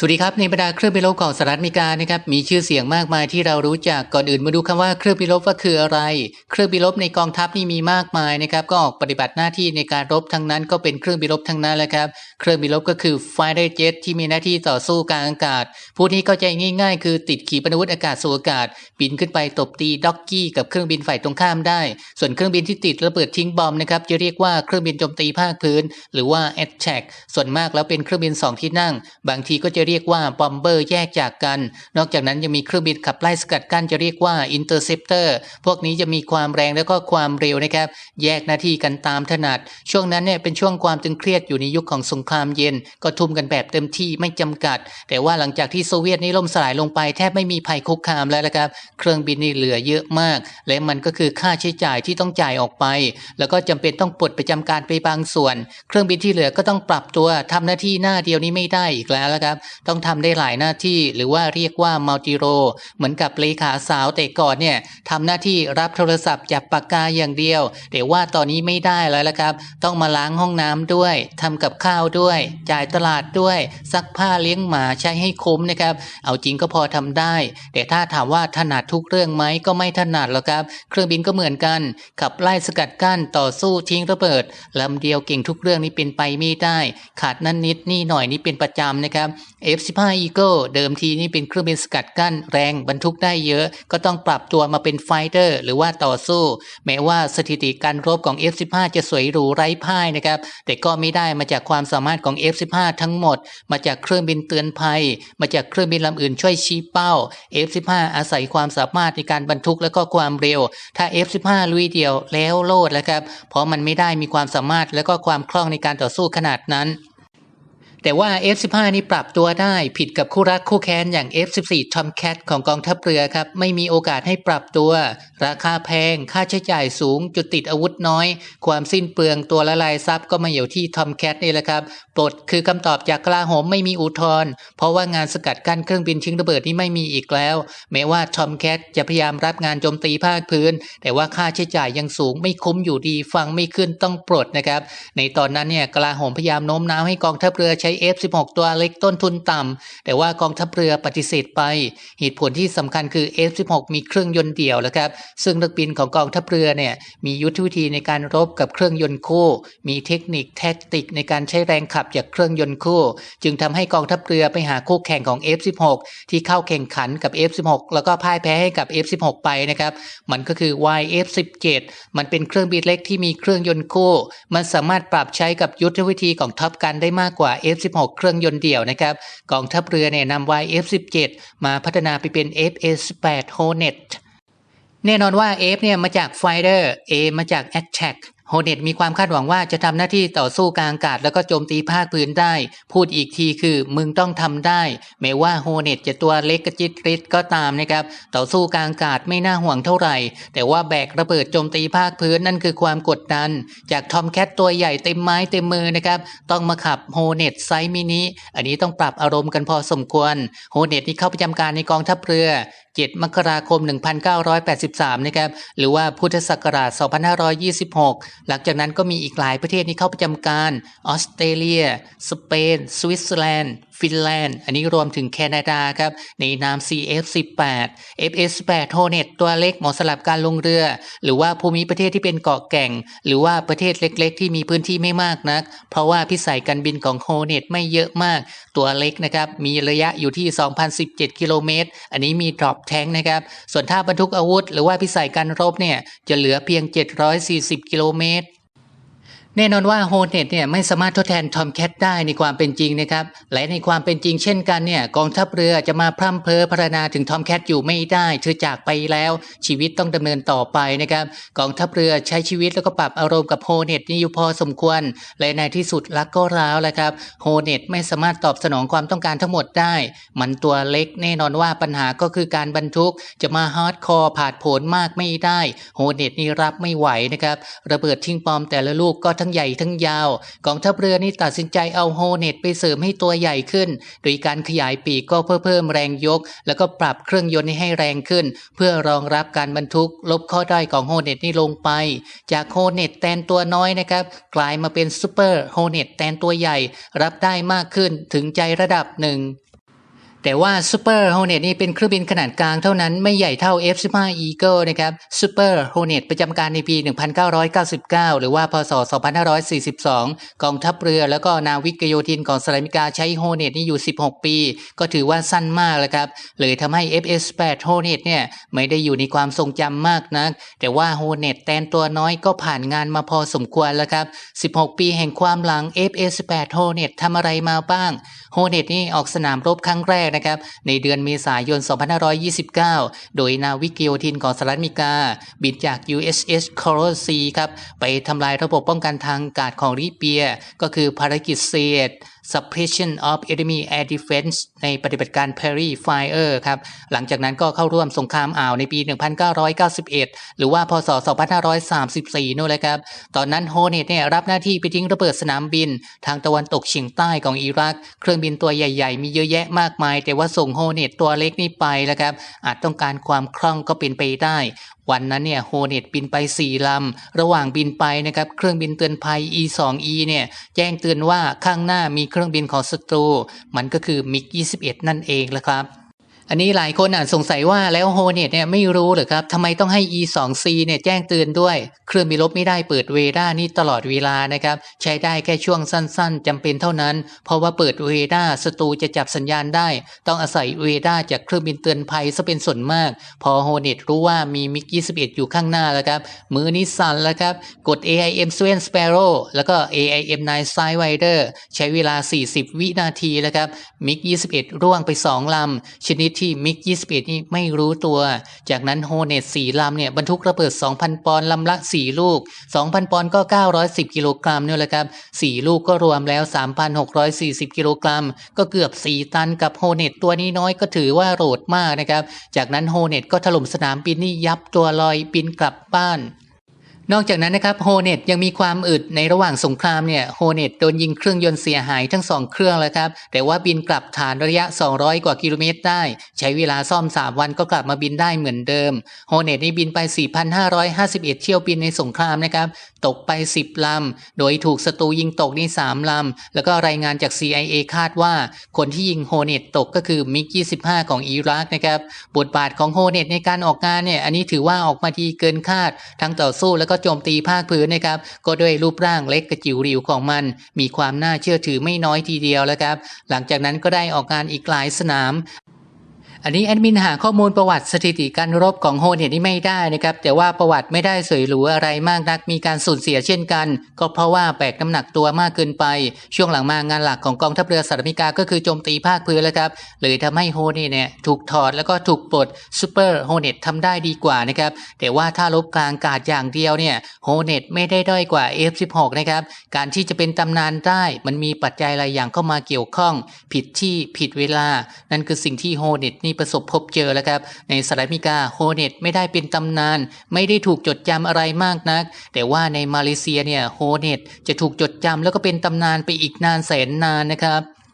สวัสดีครับในบรรดาเครื่องบินรบของสหรัฐอเมริกานะครับมีชื่อเสียงมากมายที่เรารู้จักก่อนอื่นมาดูคำว่าเครื่องบินรบว่าคืออะไร เครื่องบินรบในกองทัพนี่มีมากมายนะครับก็ออกปฏิบัติหน้าที่ในการรบทั้งนั้น ก็เป็นเครื่องบินรบทั้งนั้นแหละครับเครื่องบินรบก็คือ fighter jet ที่มีหน้าที่ต่อสู้กลางอากาศพูดนี้เข้าใจง่าย ๆ คือติดขีปนาวุธอากาศสู่อากาศบินขึ้นไปตบตีด็อกกี้กับเครื่องบินฝ่ายตรงข้ามได้ ส่วนเครื่องบินที่ติดระเบิดทิ้งบอมนะครับจะเรียกว่าเครื่องบินโจมตีภาคพื้น หรือว่า attack ส่วนมากแล้วเป็นเครื่องบินสองที่นั่ง บางทีก็จะเรียกว่าบอมเบอร์แยกจากกัน นอกจากนั้นยังมีเครื่องบินขับไล่สกัดกั้นจะเรียกว่า interceptor พวกนี้จะมีความแรงแล้วก็ความเร็วนะครับ แยกหน้าที่กันตามถนัด ช่วงนั้นเนี่ยเป็นช่วงความตึงเครียดอยู่ในยุคของสงครามเย็น ก็ทุ่มกันแบบเต็มที่ไม่จำกัด แต่ว่าหลังจากที่โซเวียตนี่ล่มสลายลงไปแทบไม่มีภัยคุกคามแล้วนะครับ เครื่องบินนี่เหลือเยอะมาก และมันก็คือค่าใช้จ่ายที่ต้องจ่ายออกไป แล้วก็จำเป็นต้องปลดประจำการไปบางส่วน เครื่องบินที่เหลือก็ต้องปรับตัวทำหน้าที่หน้าเดียวนี้ไม่ได้อีกแล้วนะครับต้องทำได้หลายหน้าที่ หรือว่าเรียกว่ามัลติโร เหมือนกับเลขาสาวแต่ก่อนเนี่ยทำหน้าที่รับโทรศัพท์จับปากกาอย่างเดียว แต่ว่าตอนนี้ไม่ได้แล้วละครับ ต้องมาล้างห้องน้ำด้วยทำกับข้าวด้วย จ่ายตลาดด้วย ซักผ้าเลี้ยงหมาใช้ให้คุ้มนะครับ เอาจริงก็พอทำได้ แต่ถ้าถามว่าถนัดทุกเรื่องไหมก็ไม่ถนัดหรอกครับ เครื่องบินก็เหมือนกัน ขับไล่สกัดกั้นต่อสู้ทิ้งระเบิดลำเดียวเก่งทุกเรื่องนี้เป็นไปไม่ได้ ขาดนั่นนิดนี่หน่อยนี่เป็นประจำนะครับ F15 Eagle เดิมทีนี่เป็นเครื่องบินสกัดกั้นแรงบรรทุกได้เยอะ ก็ต้องปรับตัวมาเป็นไฟเตอร์ หรือว่าต่อสู้ แม้ว่าสถิติการรบของ F15 จะสวยหรูไร้พ่ายนะครับ แต่ก็ไม่ได้มาจากความสามารถของ F15 ทั้งหมด มาจากเครื่องบินเตือนภัย มาจากเครื่องบินลำอื่นช่วยชี้เป้า F15 อาศัยความสามารถในการบรรทุกและก็ความเร็ว ถ้า F15 ลุยเดียวแล้วโลดแล้วครับเพราะมันไม่ได้มีความสามารถและก็ความคล่องในการต่อสู้ขนาดนั้น แต่ว่า F15 นี่ปรับตัวได้ผิดกับคู่รักคู่แค้นอย่าง F14 Tomcat ของกองทัพเรือครับ ไม่มีโอกาสให้ปรับตัว ราคาแพง ค่าใช้จ่ายสูง จุดติดอาวุธน้อย ความสิ้นเปลืองตัวละลายทรัพย์ก็มาอยู่ที่ Tomcat นี่แหละครับปลดคือคำตอบจากกลาโหมไม่มีอุทธรณ์เพราะว่างานสกัดกั้นเครื่องบินทิ้งระเบิดนี่ไม่มีอีกแล้ว แม้ว่า Tomcat จะพยายามรับงานโจมตีภาคพื้น แต่ว่าค่าใช้จ่ายยังสูงไม่คุ้มอยู่ดีฟังไม่ขึ้นต้องปลดนะครับในตอนนั้นเนี่ยกลาโหมพยายามโน้มน้าวให้กองทัพเรือใช้ F16 ตัวเล็กต้นทุนต่ำแต่ว่ากองทัพเรือปฏิเสธไป เหตุผลที่สำคัญคือ F16 มีเครื่องยนต์เดี่ยวแล้วครับซึ่งนักบินของกองทัพเรือเนี่ยมียุทธวิธีในการรบกับเครื่องยนต์คู่ มีเทคนิคแท็กติกในการใช้แรงขับจากเครื่องยนต์คู่ จึงทำให้กองทัพเรือไปหาคู่แข่งของ F16 ที่เข้าแข่งขันกับ F16 แล้วก็พ่ายแพ้ให้กับ F16 ไปนะครับมันก็คือ YF17 มันเป็นเครื่องบินเล็กที่มีเครื่องยนต์คู่ มันสามารถปรับใช้กับยุทธวิธีของท็อปกันได้มากกว่า F16 เครื่องยนต์เดี่ยวนะครับกองทัพเรือเนี่ยนำ YF17 มาพัฒนาไปเป็น FS8 Hornet แน่นอนว่า F เนี่ยมาจาก Fighter A มาจาก Attack โฮเน็ตมีความคาดหวังว่าจะทำหน้าที่ต่อสู้กลางอากาศแล้วก็โจมตีภาคพื้นได้ พูดอีกทีคือมึงต้องทำได้แม้ว่าโฮเน็ตจะตัวเล็กกระจิตริดก็ตามนะครับ ต่อสู้กลางอากาศไม่น่าห่วงเท่าไหร่ แต่ว่าแบกระเบิดโจมตีภาคพื้นนั่นคือความกดดัน จากทอมแคทตัวใหญ่เต็มไม้เต็มมือนะครับต้องมาขับโฮเน็ตไซส์มินิอันนี้ต้องปรับอารมณ์กันพอสมควรโฮเน็ตนี่เข้าประจำการในกองทัพเรือ7มกราคม 1983 นะครับ หรือว่าพุทธศักราช 2526หลังจากนั้นก็มีอีกหลายประเทศที่เข้าประจำการออสเตรเลีย สเปน สวิตเซอร์แลนด์ ฟินแลนด์ อันนี้รวมถึงแคนาดาครับ ในนาม CF18 FS8 Hornet ตัวเล็กเหมาะสำหรับการลงเรือ หรือว่าภูมิประเทศที่เป็นเกาะแก่ง หรือว่าประเทศเล็กๆ ที่มีพื้นที่ไม่มากนัก เพราะว่าพิสัยการบินของ Hornet ไม่เยอะมาก ตัวเล็กนะครับ มีระยะอยู่ที่ 2,017 กิโลเมตร อันนี้มี drop tank นะครับ ส่วนถ้าบรรทุกอาวุธ หรือว่าพิสัยการรบเนี่ยจะเหลือเพียง 740 กิโลเมตร แน่นอนว่าโฮเน็ตเนี่ยไม่สามารถทดแทนทอมแคทได้ในความเป็นจริงนะครับและในความเป็นจริงเช่นกันเนี่ยกองทัพเรือจะมาพร่ำเพ้อพรรณนาถึงทอมแคทอยู่ไม่ได้เธอจากไปแล้วชีวิตต้องดำเนินต่อไปนะครับกองทัพเรือใช้ชีวิตแล้วก็ปรับอารมณ์กับโฮเน็ตนี่อยู่พอสมควร และในที่สุดรักก็ร้าวแหละครับโฮเน็ตไม่สามารถตอบสนองความต้องการทั้งหมดได้ มันตัวเล็กแน่นอนว่าปัญหาก็คือการบรรทุกจะมาฮาร์ดคอร์ผาดโผนมากไม่ได้โฮเน็ตนี่รับไม่ไหวนะครับระเบิดทิ้งปอมแต่ละลูกก็ทั้งใหญ่ทั้งยาวกองทัพเรือนี่ตัดสินใจเอาโฮเน็ตไปเสริมให้ตัวใหญ่ขึ้น โดยการขยายปีกก็เพื่อเพิ่มแรงยก แล้วก็ปรับเครื่องยนต์ให้แรงขึ้น เพื่อรองรับการบรรทุก ลบข้อด้อยของโฮเน็ตนี่ลงไป จากโฮเน็ตแตนตัวน้อยนะครับกลายมาเป็นซูเปอร์โฮเน็ตแตนตัวใหญ่ รับได้มากขึ้นถึงใจระดับหนึ่ง แต่ว่า Super Hornet นี่เป็นเครื่องบินขนาดกลางเท่านั้นไม่ใหญ่เท่า F-15 Eagle นะครับ Super Hornet ประจำการในปี 1999 หรือว่าพศ 2542 กองทัพเรือแล้วก็นาวิกโยธินของสหรัฐอเมริกาใช้ Hornet นี่อยู่ 16 ปี ก็ถือว่าสั้นมากแล้วครับเลยทำให้ FS-8 Hornet เนี่ยไม่ได้อยู่ในความทรงจำมากนัก แต่ว่า Hornet แตนตัวน้อยก็ผ่านงานมาพอสมควรแล้วครับ 16 ปีแห่งความหลัง FS-8 Hornet ทำอะไรมาบ้าง Hornet นี่ออกสนามรบครั้งแรกนะครับในเดือนเมษายน 2529 โดยนาวิกโยธินของสหรัฐอเมริกา บินจาก USS Coral Sea ครับไปทำลายระบบป้องกันทางอากาศของลิเบีย ก็คือภารกิจเซด Suppression of Enemy Air Defense ในปฏิบัติการ Perry Fire ครับ หลังจากนั้นก็เข้าร่วมสงครามอ่าวในปี 1991 หรือว่าพศ 2534 นู่นเลยครับ ตอนนั้นโฮเนตเนี่ยรับหน้าที่ไปทิ้งระเบิดสนามบิน ทางตะวันตกเฉียงใต้ของอิรัก เครื่องบินตัวใหญ่ๆ มีเยอะแยะมากมาย แต่ว่าส่งโฮเนตตัวเล็กนี่ไปแล้วครับ อาจต้องการความคล่องก็เป็นไปได้ วันนั้นเนี่ยโฮเนตบินไป 4 ลำ ระหว่างบินไปนะครับเครื่องบินเตือนภัย E2E เนี่ยแจ้งเตือนว่าข้างหน้ามีเครื่องบินของศัตรู มันก็คือมิก 21 นั่นเองแหละครับ อันนี้หลายคนอาจสงสัยว่าแล้วโฮเนตเนี่ยไม่รู้หรือครับทำไมต้องให้ E2C เนี่ยแจ้งเตือนด้วย เครื่องบินรบไม่ได้เปิดเวด้านี่ตลอดเวลานะครับ ใช้ได้แค่ช่วงสั้นๆจำเป็นเท่านั้น เพราะว่าเปิดเวด้าศัตรูจะจับสัญญาณได้ ต้องอาศัยเวด้าจากเครื่องบินเตือนภัยซะเป็นส่วนมาก พอโฮเนตรู้ว่ามีมิก21 อยู่ข้างหน้าแล้วครับมือนี้สั่นแล้วครับกด AIM s w e n Sparrow แล้วก็ AIM 9 Sidewinder ใช้เวลา 40 วินาทีแล้วครับมิก21 ร่วงไป 2ลำชนิดที่มิก21 นี่ไม่รู้ตัว จากนั้นโฮเนต4ลำเนี่ยบรรทุกระเบิด 2,000 ปอนด์ลำละ 4 ลูก 2,000 ปอนด์ก็ 910 กิโลกรัมเนี่ยแหละครับ 4 ลูกก็รวมแล้ว 3,640 กิโลกรัม ก็เกือบ 4 ตันกับโฮเนตตัวนี้น้อยก็ถือว่าโหดมากนะครับ จากนั้นโฮเนตก็ถล่มสนามบินนี่ยับตัวลอยบินกลับบ้าน นอกจากนั้นนะครับโฮเนตยังมีความอึดในระหว่างสงครามเนี่ยโฮเนตโดนยิงเครื่องยนต์เสียหายทั้ง2เครื่องแล้วครับ แต่ว่าบินกลับฐานระยะ 200 กว่ากิโลเมตรได้ ใช้เวลาซ่อม 3 วันก็กลับมาบินได้เหมือนเดิมโฮเนตนี่บินไป 4,551 เที่ยวบินในสงครามนะครับ ตกไป 10 ลำ โดยถูกศัตรูยิงตกนี่3ลำ แล้วก็รายงานจาก CIA คาดว่า คนที่ยิงโฮเนตตกก็คือมิก25 ของอิรักนะครับบทบาทของโฮเนตในการออกงานเนี่ยอันนี้ถือว่าออกมาดีเกินคาดทั้งต่อสู้แล้วก็โจมตีภาคพื้นนะครับ ก็ด้วยรูปร่างเล็กกระจิ๋วหริวของมัน มีความน่าเชื่อถือไม่น้อยทีเดียวแล้วครับ หลังจากนั้นก็ได้ออกงานอีกหลายสนาม อันนี้แอดมินหาข้อมูลประวัติสถิติการรบของโฮเนตนี่ไม่ได้นะครับ แต่ว่าประวัติไม่ได้สวยหรูอะไรมากนักมีการสูญเสียเช่นกัน ก็เพราะว่าแบกน้ำหนักตัวมากเกินไป ช่วงหลังมางานหลักของกองทัพเรือสหรัฐอเมริกาก็คือโจมตีภาคพื้นแล้วครับเลยทำให้โฮเนตเนี่ยถูกถอดแล้วก็ถูกปลดซูเปอร์โฮเนตทำได้ดีกว่านะครับแต่ว่าถ้าลบกลางอากาศอย่างเดียวเนี่ยโฮเนตไม่ได้ด้อยกว่า F16 นะครับการที่จะเป็นตำนานได้มันมีปัจจัยหลายอย่างเข้ามาเกี่ยวข้อง ผิดที่ผิดเวลา นั่นคือสิ่งที่โฮเนตนี่ประสบพบเจอแล้วครับ ในสหรัฐอเมริกาโฮเนตไม่ได้เป็นตำนาน ไม่ได้ถูกจดจำอะไรมากนัก แต่ว่าในมาเลเซียเนี่ยโฮเนตจะถูกจดจำแล้วก็เป็นตำนานไปอีกนานแสนนานนะครับ